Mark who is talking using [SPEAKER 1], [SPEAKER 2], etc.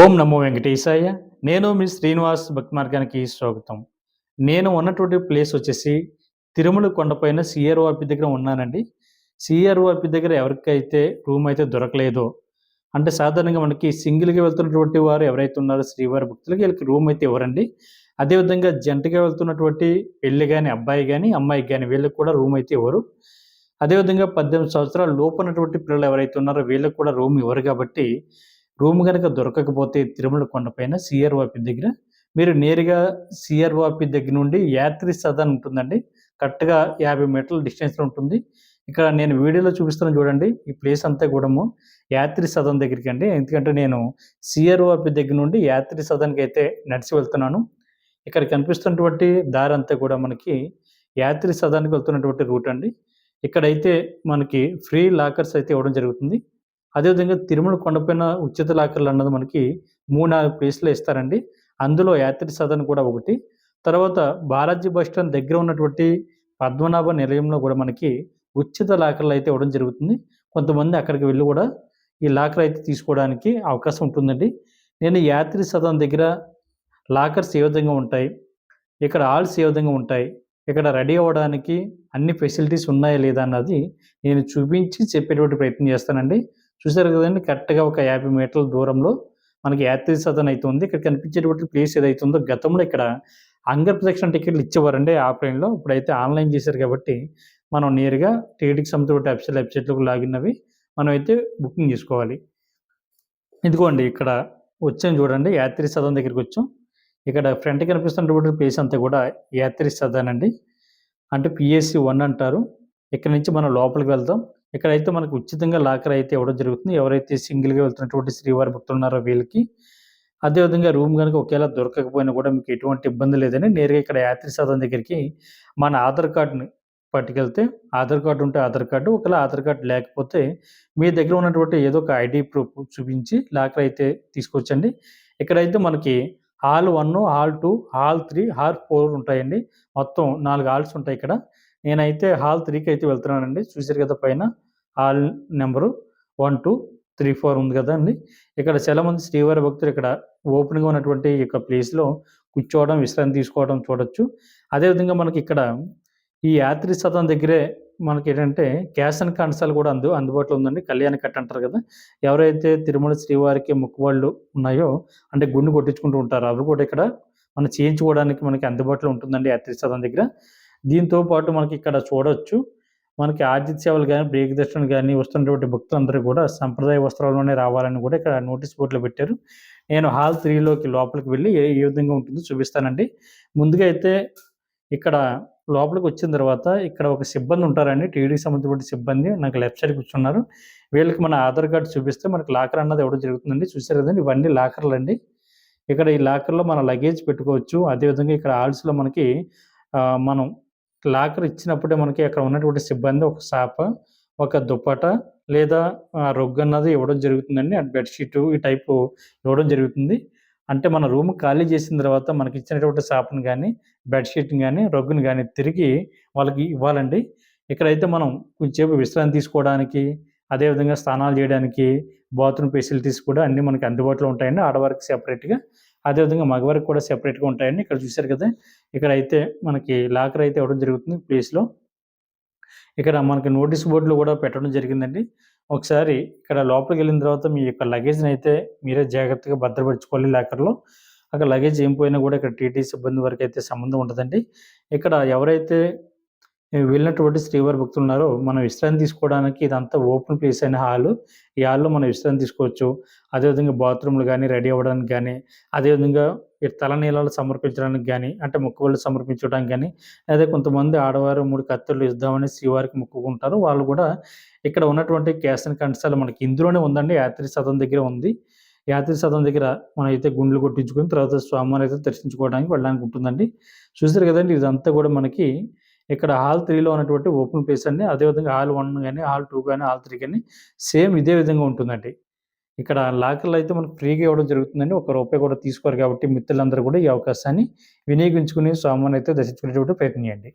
[SPEAKER 1] ఓం నమో వెంకటేశాయ. నేను మీ శ్రీనివాస్ భక్తి మార్గానికి స్వాగతం. నేను ఉన్నటువంటి ప్లేస్ వచ్చేసి తిరుమల కొండపైన సిఆర్ఓపి దగ్గర ఉన్నానండి. సిఆర్ఓపి దగ్గర ఎవరికైతే రూమ్ అయితే దొరకలేదో అంటే సాధారణంగా మనకి సింగిల్గా వెళ్తున్నటువంటి వారు ఎవరైతే ఉన్నారో శ్రీవారి భక్తులకి వీళ్ళకి రూమ్ అయితే ఇవ్వరండి అదేవిధంగా జంటగా వెళ్తున్నటువంటి పెళ్ళి కానీ అబ్బాయి కానీ అమ్మాయికి కానీ వీళ్ళకి కూడా రూమ్ అయితే ఇవ్వరు అదేవిధంగా పద్దెనిమిది సంవత్సరాల లోపు ఉన్నటువంటి పిల్లలు ఎవరైతే ఉన్నారో వీళ్ళకి కూడా రూమ్ ఇవ్వరు కాబట్టి రూమ్ కనుక దొరకకపోతే తిరుమల కొండపైన సిఆర్ఓపి దగ్గర. మీరు నేరుగా సిఆర్ఓపి దగ్గర నుండి యాత్రి సదన్ ఉంటుందండి. కరెక్ట్గా యాభై మీటర్ల డిస్టెన్స్లో ఉంటుంది. ఇక్కడ నేను వీడియోలో చూపిస్తాను చూడండి. ఈ ప్లేస్ అంతా కూడాము యాత్రి సదన్ దగ్గరికి అండి. ఎందుకంటే నేను సిఆర్ఓపి దగ్గర నుండి యాత్రి సదన్కి అయితే నడిచి వెళ్తున్నాను. ఇక్కడ కనిపిస్తున్నటువంటి దారి అంతా కూడా మనకి యాత్రి సదన్కి వెళ్తున్నటువంటి రూట్ అండి. ఇక్కడైతే మనకి ఫ్రీ లాకర్స్ అయితే ఇవ్వడం జరుగుతుంది. అదేవిధంగా తిరుమల కొండపైన ఉచిత లాకర్లు అన్నది మనకి మూడు నాలుగు ప్లేస్లు ఇస్తారండి. అందులో యాత్రి సదన్ కూడా ఒకటి. తర్వాత బాలాజీ బస్ స్టాండ్ దగ్గర ఉన్నటువంటి పద్మనాభ నిలయంలో కూడా మనకి ఉచిత లాకర్లు అయితే ఇవ్వడం జరుగుతుంది. కొంతమంది అక్కడికి వెళ్ళి కూడా ఈ లాకర్ అయితే తీసుకోవడానికి అవకాశం ఉంటుందండి. నేను యాత్రి సదన్ దగ్గర లాకర్స్ ఏ విధంగా ఉంటాయి? ఇక్కడ హాల్స్ ఏ విధంగా ఉంటాయి? ఇక్కడ రెడీ అవ్వడానికి అన్ని ఫెసిలిటీస్ ఉన్నాయా లేదా అన్నది నేను చూపించి చెప్పేటువంటి ప్రయత్నం చేస్తానండి. చూసారు కదండి కరెక్ట్గా ఒక యాభై మీటర్ల దూరంలో మనకి యాత్రి సదన్ అయితే ఉంది. ఇక్కడ కనిపించేటువంటి ప్లేస్ ఏదైతే ఉందో గతంలో ఇక్కడ అంగర్ ప్రదక్షిణ టికెట్లు ఇచ్చేవారండి ఆఫ్లైన్లో. ఇప్పుడైతే ఆన్లైన్ చేశారు కాబట్టి మనం నేరుగా టికెట్కి సంబంధించిన వెబ్సైట్ వెబ్సైట్లకు లాగిన్ అవి మనం అయితే బుకింగ్ చేసుకోవాలి. ఇదిగోండి ఇక్కడ వచ్చాం చూడండి యాత్రి సదన్ దగ్గరికి వచ్చాం. ఇక్కడ ఫ్రంట్ కనిపిస్తున్నటువంటి ప్లేస్ అంతా కూడా యాత్రి సదన్ అండి అంటే పిఎస్సి వన్ అంటారు. ఇక్కడ నుంచి మనం లోపలికి వెళ్తాం. ఇక్కడైతే మనకు ఉచితంగా లాకర్ అయితే ఇవ్వడం జరుగుతుంది. ఎవరైతే సింగిల్గా వెళ్తున్నటువంటి శ్రీవారి భక్తులు ఉన్నారో వీళ్ళకి. అదేవిధంగా రూమ్ కనుక ఒకేలా దొరకకపోయినా కూడా మీకు ఎటువంటి ఇబ్బంది లేదని నేరుగా ఇక్కడ యాత్రి సదన్ దగ్గరికి మన ఆధార్ కార్డుని పట్టుకెళ్తే ఆధార్ కార్డు ఉంటే ఆధార్ కార్డు ఒకవేళ ఆధార్ కార్డు లేకపోతే మీ దగ్గర ఉన్నటువంటి ఏదో ఒక ఐడి ప్రూఫ్ చూపించి లాకర్ అయితే తీసుకొచ్చండి. ఇక్కడైతే మనకి hall one hall two hall three hall four ఉంటాయండి. మొత్తం నాలుగు హాల్స్ ఉంటాయి ఇక్కడ. నేనైతే హాల్ త్రీకి అయితే వెళ్తున్నానండి. చూసారు కదా పైన? Hall number one two three four ఉంది కదా అండి ఇక్కడ చాలామంది శ్రీవారి భక్తులు ఇక్కడ ఓపెన్గా ఉన్నటువంటి ఈ యొక్క ప్లేస్లో కూర్చోవడం విశ్రాంతి తీసుకోవడం చూడొచ్చు. అదేవిధంగా మనకి ఇక్కడ ఈ యాత్రి సదం దగ్గరే మనకి ఏంటంటే క్యాష్ అండ్ కన్సాల్ కూడా అందు అందుబాటులో ఉందండి. కళ్యాణ కట్ అంటారు కదా. ఎవరైతే తిరుమల శ్రీవారికి ముక్కువాళ్ళు ఉన్నాయో అంటే గుండు కొట్టించుకుంటూ ఉంటారు అవి కూడా ఇక్కడ మనం చేయించుకోవడానికి మనకి అందుబాటులో ఉంటుందండి యాత్రి సదం దగ్గర. దీంతో పాటు మనకి ఇక్కడ చూడొచ్చు మనకి ఆతిథ్య సేవలు కానీ బ్రేక్ దర్శనం కానీ వస్తున్నటువంటి భక్తులందరూ కూడా సంప్రదాయ వస్త్రాల్లోనే రావాలని కూడా ఇక్కడ నోటీస్ బోర్డులో పెట్టారు. నేను హాల్ త్రీలోకి లోపలికి వెళ్ళి ఏ ఏ విధంగా ఉంటుందో చూపిస్తానండి. ముందుగా అయితే ఇక్కడ లోపలికి వచ్చిన తర్వాత ఇక్కడ ఒక సిబ్బంది ఉంటారండి. టీడీకి సంబంధించిన సిబ్బంది నాకు లెఫ్ట్ సైడ్ కూర్చున్నారు. వీళ్ళకి మన ఆధార్ కార్డు చూపిస్తే మనకి లాకర్ అన్నది ఇవ్వడం జరుగుతుందండి. చూసారు కదండి ఇవన్నీ లాకర్లు అండి. ఇక్కడ ఈ లాకర్లో మన లగేజ్ పెట్టుకోవచ్చు. అదేవిధంగా ఇక్కడ ఆల్స్లో మనకి మనం లాకర్ ఇచ్చినప్పుడే మనకి అక్కడ ఉన్నటువంటి సిబ్బంది ఒక సాప ఒక దుప్పట లేదా రొగ్గు అన్నది ఇవ్వడం జరుగుతుందండి. అండ్ బెడ్షీట్ ఈ టైపు ఇవ్వడం జరుగుతుంది. అంటే మన రూమ్ ఖాళీ చేసిన తర్వాత మనకి ఇచ్చినటువంటి సాపను కానీ బెడ్షీట్ని కానీ రొగ్గుని కానీ తిరిగి వాళ్ళకి ఇవ్వాలండి. ఇక్కడైతే మనం కొంచెంసేపు విశ్రాంతి తీసుకోవడానికి అదేవిధంగా స్నానాలు చేయడానికి బాత్రూమ్ ఫెసిలిటీస్ కూడా అన్నీ మనకి అందుబాటులో ఉంటాయండి. ఆడవారికి సెపరేట్గా అదేవిధంగా మగవారికి కూడా సెపరేట్గా ఉంటాయండి ఇక్కడ చూశారు కదా. ఇక్కడ అయితే మనకి లాకర్ అయితే ఇవ్వడం జరుగుతుంది ప్లేస్లో ఇక్కడ మనకి నోటీస్ బోర్డులు కూడా పెట్టడం జరిగిందండి. ఒకసారి ఇక్కడ లోపలికి వెళ్ళిన తర్వాత మీ యొక్క లగేజ్ని అయితే మీరే జాగ్రత్తగా భద్రపరచుకోవాలి లాకర్లో అక్కడ లగేజ్ ఏం పోయినా కూడా ఇక్కడ టీటీ సిబ్బంది వరకు అయితే సంబంధం ఉంటుందండి ఇక్కడ ఎవరైతే వెళ్ళినటువంటి శ్రీవారి భక్తులు ఉన్నారో మనం విశ్రాంతి తీసుకోవడానికి ఇదంతా ఓపెన్ ప్లేస్ అయిన హాల్. ఈ హాల్లో మనం విశ్రాంతి తీసుకోవచ్చు. అదేవిధంగా బాత్రూమ్లు కానీ రెడీ అవ్వడానికి కానీ అదేవిధంగా తలనీలాలు సమర్పించడానికి కానీ అంటే మొక్కుబళ్ళు సమర్పించడానికి కానీ అదే కొంతమంది ఆడవారు మూడు కత్తులు ఇద్దామని శ్రీవారికి మొక్కుకుంటారు. వాళ్ళు కూడా ఇక్కడ ఉన్నటువంటి క్యాసన్ కంటసాలు మనకి ఇందులోనే ఉందండి. యాత్రి సదం దగ్గర ఉంది. యాత్రి సదం దగ్గర మనం అయితే గుండ్లు కొట్టించుకుని తర్వాత స్వామివారి అయితే దర్శించుకోవడానికి వెళ్ళడానికి ఉంటుందండి. చూసారు కదండి ఇదంతా కూడా మనకి ఇక్కడ హాల్ త్రీలో ఉన్నటువంటి ఓపెన్ ప్లేస్ అన్ని అదేవిధంగా హాల్ వన్ కానీ హాల్ టూ కానీ హాల్ త్రీ కానీ సేమ్ ఇదే విధంగా ఉంటుందండి. ఇక్కడ లాకర్లు అయితే మనకు ఫ్రీగా ఇవ్వడం జరుగుతుందండి. ఒక రూపాయి కూడా తీసుకోరు కాబట్టి మిత్రులందరూ కూడా ఈ అవకాశాన్ని వినియోగించుకుని స్వామిని అయితే దర్శించుకునేటువంటి ప్రయత్నం చేయండి.